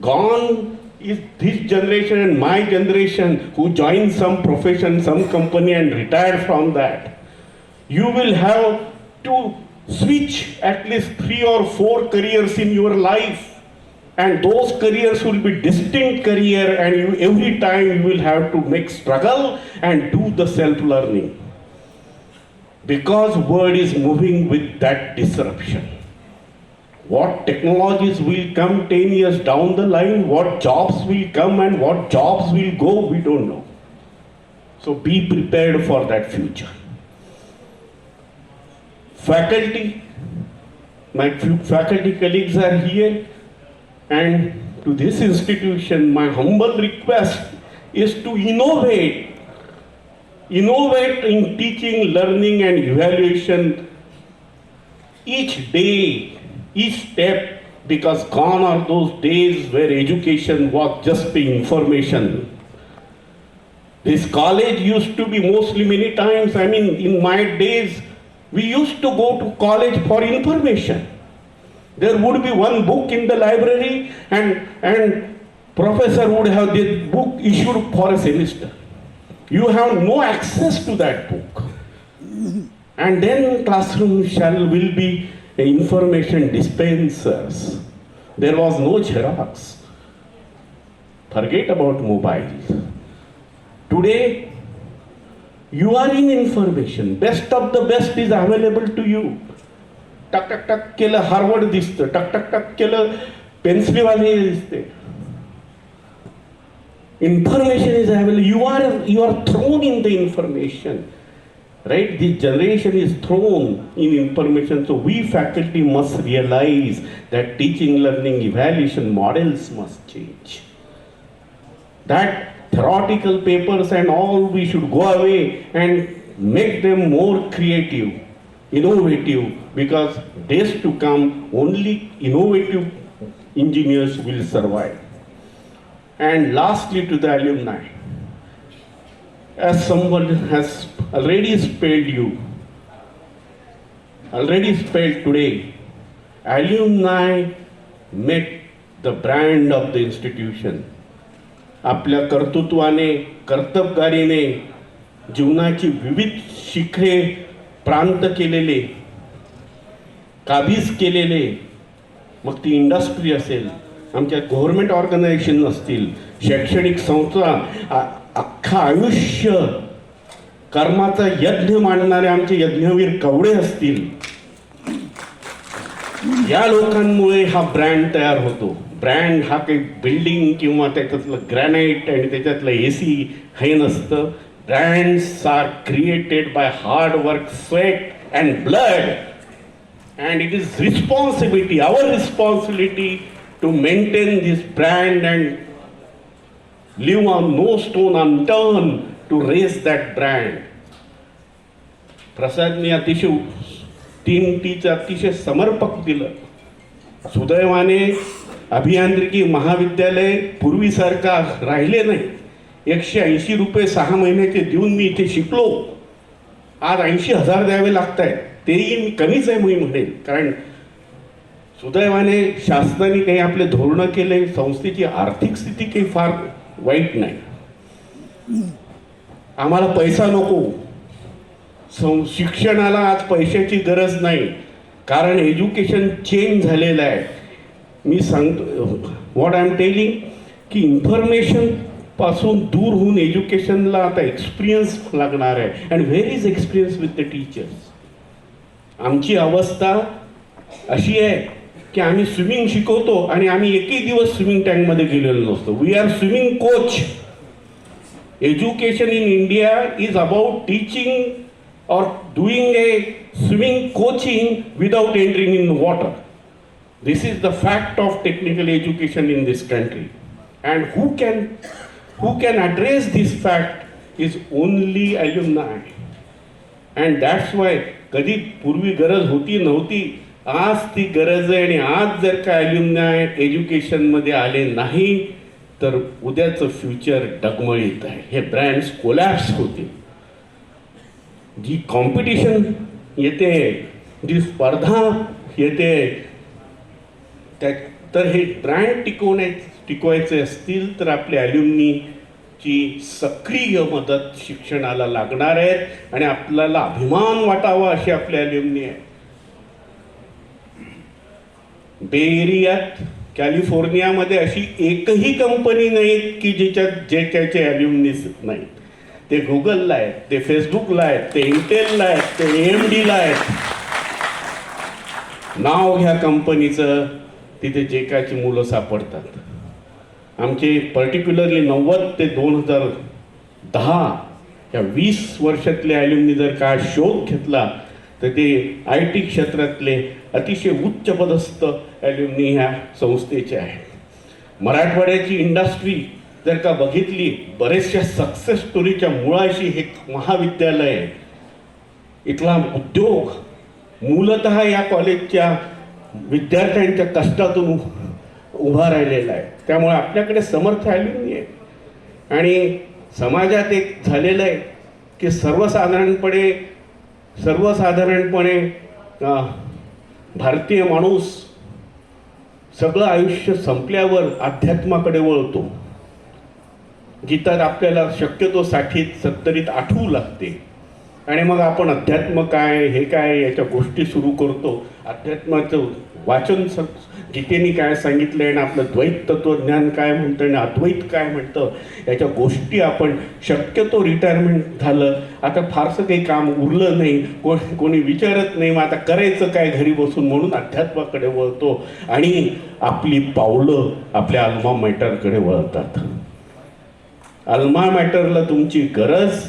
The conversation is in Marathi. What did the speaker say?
Gone is this generation and my generation who joined some profession, some company and retired from that. You will have to switch at least three or four careers in your life. And those careers will be distinct career and you, every time you will have to make struggle and do the self-learning. Because world is moving with that disruption. What technologies will come 10 years down the line, what jobs will come and what jobs will go, we don't know. So be prepared for that future. Faculty, my faculty colleagues are here, and to this institution, my humble request is to innovate. Innovate in teaching, learning, and evaluation each day, each step, because gone are those days where education was just the information. This college used to be mostly many times, I mean, in my days, we used to go to college for information. There would be one book in the library and, and professor would have this book issued for a semester. You have no access to that book. And then classroom shall will be information dispensers. There was no Xerox. Forget about mobile. Today, you are in information. Best of the best is available to you. टक टक टक केलं हार्वर्ड दिसतं टक टक टक केलं पेन्सिलवाले दिसते information is available you are you are thrown in the information right? The generation is thrown in information so we faculty must realize that teaching learning evaluation models must change. That theoretical papers and all we should go away and make them more creative innovative because days to come only innovative engineers will survive. And lastly, to the alumni, as someone has already spelled you, already spelled today, alumni make the brand of the institution. आपल्या कर्तृत्वाने कर्तबगारीने जीवनाची विविध शिखरे प्रांत केलेले काबीज केलेले मग ती इंडस्ट्री असेल आमच्या गव्हर्नमेंट ऑर्गनायझेशन असतील शैक्षणिक संस्था अख्खं आयुष्य कर्माचा यज्ञ मांडणारे आमचे यज्ञवीर कवडे असतील. या लोकांमुळे हा ब्रँड तयार होतो. ब्रँड हा काही बिल्डिंग किंवा त्याच्यातलं ग्रॅनाईट आणि त्याच्यातलं ए सी हे नसतं. Brands are created by hard work sweat and blood and it is responsibility our responsibility to maintain this brand and leave on no stone unturned to raise that brand प्रसादने अतिशय तीन टीचं अतिशय समर्पक दिलं. सुदैवाने अभियांत्रिकी महाविद्यालय पूर्वीसारखा राहिले नाही. एकशे ऐंशी रुपये सहा महिन्याचे देऊन मी इथे शिकलो. आज ऐंशी हजार द्यावे लागत आहेत तेही मी कमीच आहे मी म्हणेन. कारण सुदैवाने शासनाने काही आपले धोरणं केले संस्थेची आर्थिक स्थिती काही फार वाईट नाही. आम्हाला पैसा नको. सं शिक्षणाला आज पैशाची गरज नाही. कारण एज्युकेशन चेंज झालेलं आहे. मी सांगतो व्हॉट आय एम टेलिंग की इन्फॉर्मेशनपासून दूर होऊन एज्युकेशनला आता एक्सपिरियन्स लागणार आहे. And where is experience with the teachers आमची अवस्था अशी आहे. की आम्ही स्विमिंग शिकवतो आणि आम्ही एकही दिवस स्विमिंग टँकमध्ये गेलेलो नसतो. We are swimming coach education in India is about teaching और doing a swimming coaching without entering in water this is the fact of technical education in this country and who can who can address this fact is only I you nay and that's why कधी पूर्वी गरज होती नव्हती आज ती गरज आहे आणि आज जर का अल्युमनाय एज्युकेशनमध्ये आले नाही तर उद्याचं फ्युचर डगमळीत आहे. हे ब्रँड्स कोलॅप्स होते जी कॉम्पिटिशन येते जी स्पर्धा येते त्या तर हे ब्रँड टिकवण्या टिकवायचे असतील तर आपल्या ॲल्युमिनीची सक्रिय मदत शिक्षणाला लागणार आहेत आणि आपल्याला अभिमान वाटावा अशी आपली ॲल्युमिनी आहे. बे एरियात कॅलिफोर्नियामध्ये अशी एकही कंपनी नाही की ज्याच्यात जे त्याचे ॲल्युमिनीज नाहीत. ते गुगलला आहेत ते फेसबुकला आहेत ते इंटेलला आहेत ते एम डीला आहेत. नाव ह्या कंपनीचं तिथे जे कायची मुलं सापडतात. आमचे पर्टिक्युलरली नव्वद ते दोन हजार दहा या वीस वर्षातले ॲल्युमिनी जर का शोध घेतला तर ते आय टी क्षेत्रातले अतिशय उच्च पदस्थ ह्या संस्थेचे आहेत. मराठवाड्याची इंडस्ट्री जर का बघितली बरेचशा सक्सेस स्टोरीच्या मुळाशी हे महाविद्यालय आहे. इथला उद्योग मूलत या कॉलेजच्या विद्यार्थ्यांच्या कष्टातून उभा राहिलेला आहे. त्यामुळे आपल्याकडे समर्थ ॲल्युमनी आहे आणि समाजात एक झालेलं आहे की सर्वसाधारणपणे सर्वसाधारणपणे भारतीय माणूस सगळं आयुष्य संपल्यावर अध्यात्माकडे वळतो. गीतात आपल्याला शक्यतो साठीत सत्तरीत आठवू लागते. आणि मग आपण अध्यात्म काय हे काय याच्या गोष्टी सुरू करतो. अध्यात्माचं वाचन स गीतेने काय सांगितलं आणि आपलं द्वैत तत्वज्ञान काय म्हणतं आणि अद्वैत काय म्हणतं याच्या गोष्टी आपण शक्यतो रिटायरमेंट झालं. आता फारसं काही काम उरलं नाही कोण कोणी विचारत नाही मग आता करायचं काय घरी बसून म्हणून अध्यात्माकडे वळतो. आणि आपली पावलं आपल्या अल्मा मॅटरकडे वळतात. अल्मा मॅटरला तुमची गरज